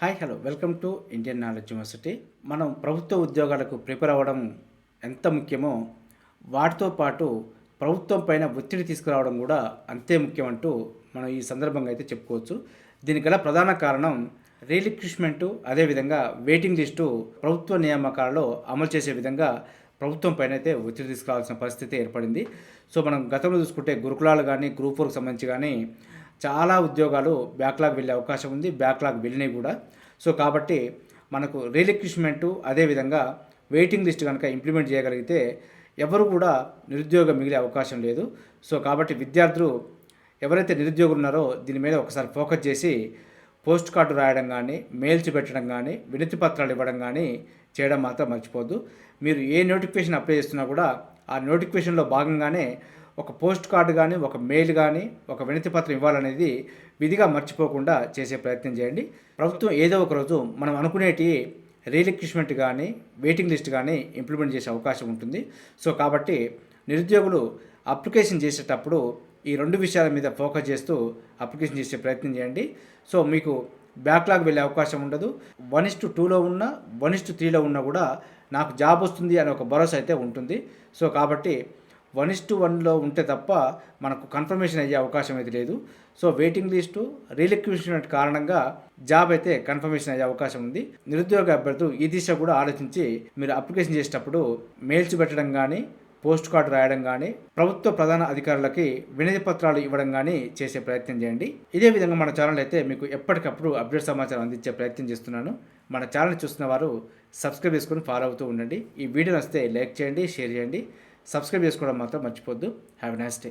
Hi hello. Welcome to Indian knowledge university. మనం ప్రభుత్వ ఉద్యోగాలకు ప్రిపేర్ అవ్వడం ఎంత ముఖ్యమో వాటితో పాటు ప్రభుత్వం పైన ఒత్తిడి తీసుకురావడం కూడా అంతే ముఖ్యమంటూ మనం ఈ సందర్భంగా అయితే చెప్పుకోవచ్చు. దీనికి గల ప్రధాన కారణం రీలిక్విష్మెంటు అదేవిధంగా వెయిటింగ్ లిస్టు ప్రభుత్వ నియామకాలలో అమలు చేసే విధంగా ప్రభుత్వం పైన అయితే ఒత్తిడి తీసుకురావాల్సిన పరిస్థితి ఏర్పడింది. సో మనం గతంలో చూసుకుంటే గురుకులాలు కానీ గ్రూప్ ఫోర్కి సంబంధించి కానీ చాలా ఉద్యోగాలు బ్యాక్లాగ్ వెళ్ళే అవకాశం ఉంది. బ్యాక్లాగ్ వెళ్ళినాయి కూడా. సో కాబట్టి మనకు రీలిక్విష్మెంటు అదేవిధంగా వెయిటింగ్ లిస్ట్ కనుక ఇంప్లిమెంట్ చేయగలిగితే ఎవరు కూడా నిరుద్యోగం మిగిలే అవకాశం లేదు. సో కాబట్టి విద్యార్థులు ఎవరైతే నిరుద్యోగులు ఉన్నారో దీని మీద ఒకసారి ఫోకస్ చేసి పోస్ట్ కార్డు రాయడం కానీ మెయిల్స్ పెట్టడం కానీ వినతి పత్రాలు ఇవ్వడం కానీ చేయడం మాత్రం మర్చిపోద్దు మీరు ఏ నోటిఫికేషన్ అప్లై చేస్తున్నా కూడా ఆ నోటిఫికేషన్లో భాగంగానే ఒక పోస్ట్ కార్డు కానీ ఒక మెయిల్ కానీ ఒక వినతి పత్రం ఇవ్వాలనేది విధిగా మర్చిపోకుండా చేసే ప్రయత్నం చేయండి. ప్రభుత్వం ఏదో ఒక రోజు మనం అనుకునేటి రీలిక్విష్మెంట్ కానీ వెయిటింగ్ లిస్ట్ కానీ ఇంప్లిమెంట్ చేసే అవకాశం ఉంటుంది. సో కాబట్టి నిరుద్యోగులు అప్లికేషన్ చేసేటప్పుడు ఈ రెండు విషయాల మీద ఫోకస్ చేస్తూ అప్లికేషన్ చేసే ప్రయత్నం చేయండి. సో మీకు బ్యాక్లాగ్ వెళ్ళే అవకాశం ఉండదు. వన్ ఇస్ టు టూలో ఉన్న వన్ ఇస్ టు త్రీలో ఉన్నా కూడా నాకు జాబ్ వస్తుంది అనే ఒక భరోసా అయితే ఉంటుంది. సో కాబట్టి వన్ ఇస్ టు వన్లో ఉంటే తప్ప మనకు కన్ఫర్మేషన్ అయ్యే అవకాశం అయితే లేదు. సో వెయిటింగ్ లిస్టు రీలిక్విష్మెంట్ కారణంగా జాబ్ అయితే కన్ఫర్మేషన్ అయ్యే అవకాశం ఉంది. నిరుద్యోగ అభ్యర్థులు ఈ దిశ కూడా ఆలోచించి మీరు అప్లికేషన్ చేసేటప్పుడు మెయిల్స్ పెట్టడం కానీ పోస్ట్ కార్డు రాయడం కానీ ప్రభుత్వ ప్రధాన అధికారులకి వినతి పత్రాలు ఇవ్వడం కానీ చేసే ప్రయత్నం చేయండి. ఇదే విధంగా మన ఛానల్ అయితే మీకు ఎప్పటికప్పుడు అప్డేట్ సమాచారం అందించే ప్రయత్నం చేస్తున్నాను. మన ఛానల్ చూస్తున్న వారు సబ్స్క్రైబ్ చేసుకొని ఫాలో అవుతూ ఉండండి. ఈ వీడియో వస్తే లైక్ చేయండి షేర్ చేయండి. సబ్స్క్రైబ్ చేసుకోవడం మాత్రం మర్చిపోద్దు. Have nice day